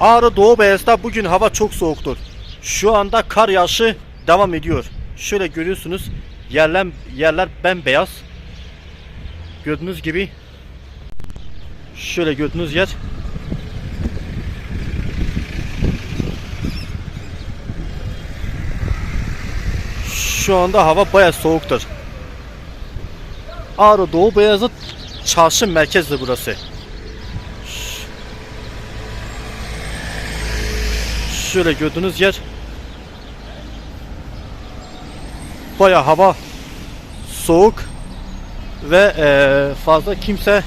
Ağrı Doğu Beyaz'da bugün hava çok soğuktur. Şu anda kar yağışı devam ediyor. Şöyle görüyorsunuz yerler, yerler bembeyaz. Gördüğünüz gibi şöyle gördüğünüz yer Şu anda hava baya soğuktur. Ağrı Doğu Beyazıt çarşı merkezdir burası. Şöyle gördüğünüz yer baya hava soğuk ve eee, fazla kimse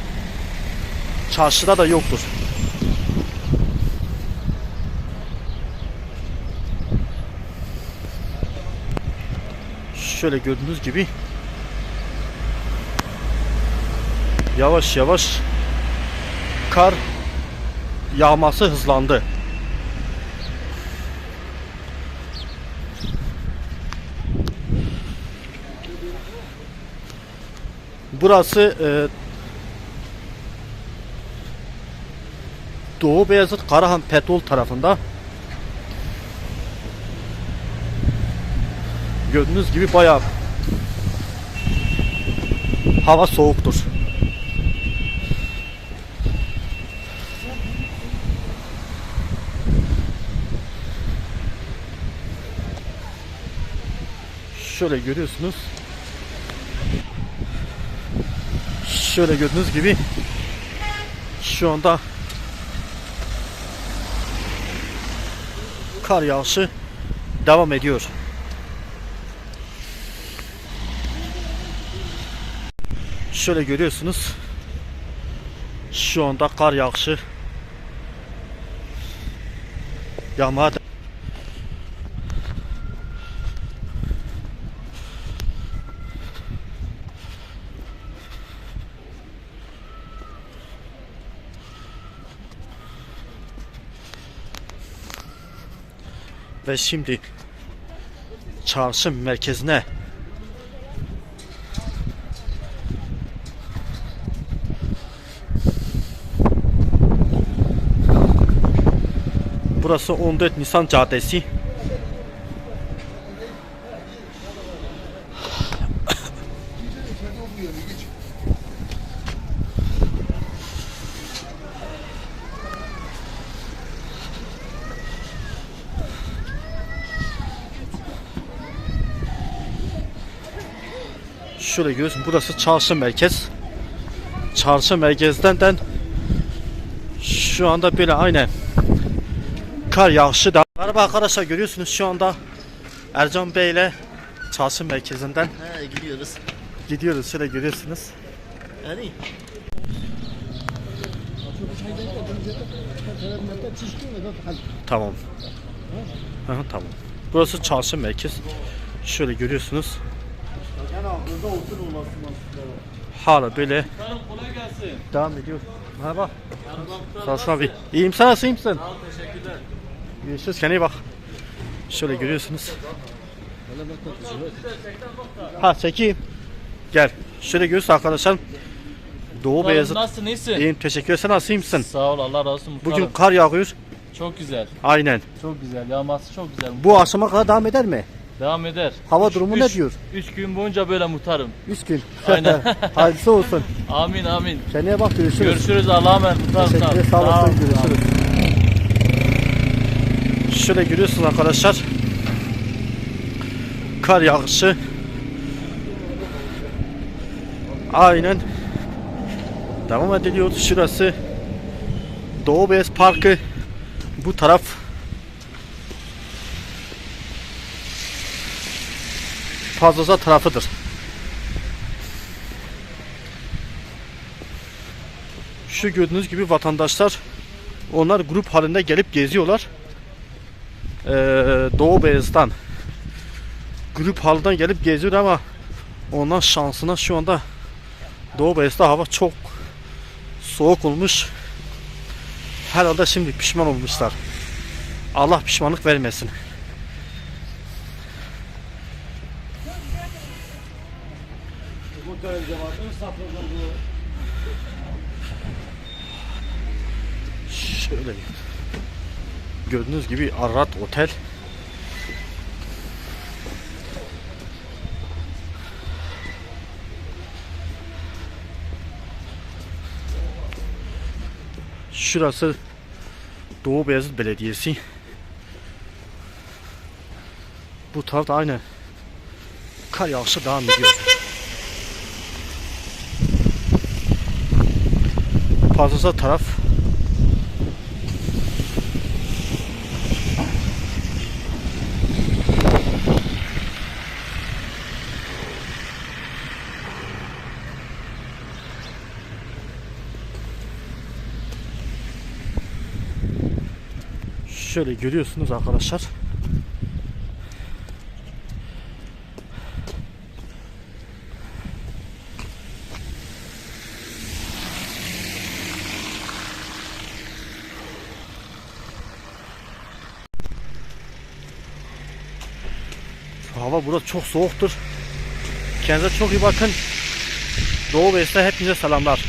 çarşıda da yoktur. Şöyle gördüğünüz gibi yavaş yavaş kar yağması hızlandı. Burası e, Doğu Beyazıt Karahan Petrol tarafında. Gördüğünüz gibi bayağı hava soğuktur. Şöyle görüyorsunuz. Şöyle gördüğünüz gibi şu anda kar yağışı devam ediyor. Şöyle görüyorsunuz. Şu anda kar yağışı yağmaya ve şimdi çarşı merkezine Burası 14 Nisan Caddesi. Şöyle görüyorsun burası çarşı merkez. Çarşı merkezden de şu anda böyle aynen kar yağışı da. Merhaba arkadaşlar görüyorsunuz şu anda Ercan Bey ile çarşı merkezinden He gidiyoruz. gidiyoruz. Şöyle görüyorsunuz. Hadi. Tamam. Aha, tamam. Burası çarşı merkez. Şöyle görüyorsunuz. Hala böyle kolay gelsin. devam ediyor. Merhaba. Sağ olasın abi. İyiyim sen nasıl iyi misin? Teşekkürler. Görüşürüz kendine iyi bak. Şöyle görüyorsunuz. Ha çekeyim. Gel. Şöyle görüyorsunuz arkadaşlar. Doğu Beyazıt. Nasılsın iyisin? İyiyim teşekkür ederim. Sen nasıl iyi misin? Sağ ol Allah razı olsun. Bugün Bugün kar yağıyor. çok güzel. Aynen. Çok güzel. Yağması çok güzel. Bu akşama kadar devam eder mi? Devam eder. Hava Üç- durumu ne üç- diyor? Üç gün boyunca böyle muhtarım. 3 gün. Aynen. Hayırlısı olsun. Amin amin. Kendine bak görüşürüz. Görüşürüz Allah'a emanet muhtarım. Teşekkürler sağ ol. olasın görüşürüz. Şöyle görüyorsunuz arkadaşlar. Kar yağışı. Aynen. Devam ediliyor. Şurası Doğu Beyaz Parkı. Bu taraf Fazlaza tarafıdır. Şu gördüğünüz gibi vatandaşlar onlar grup halinde gelip geziyorlar. Ee, Doğu Beyaz'dan grup halinde gelip geziyor ama ondan şansına şu anda Doğu Beyaz'da hava çok soğuk olmuş. Herhalde şimdi pişman olmuşlar. Allah pişmanlık vermesin. Şöyle. Gördüğünüz gibi Arrat Otel. Şurası Doğu Beyazıt Belediyesi. Bu tarafta aynı kar yağışı devam ediyor. Fazlasa taraf Şöyle görüyorsunuz arkadaşlar. Hava burada çok soğuktur. Kendinize çok iyi bakın. Doğu Bey'de hepinize selamlar.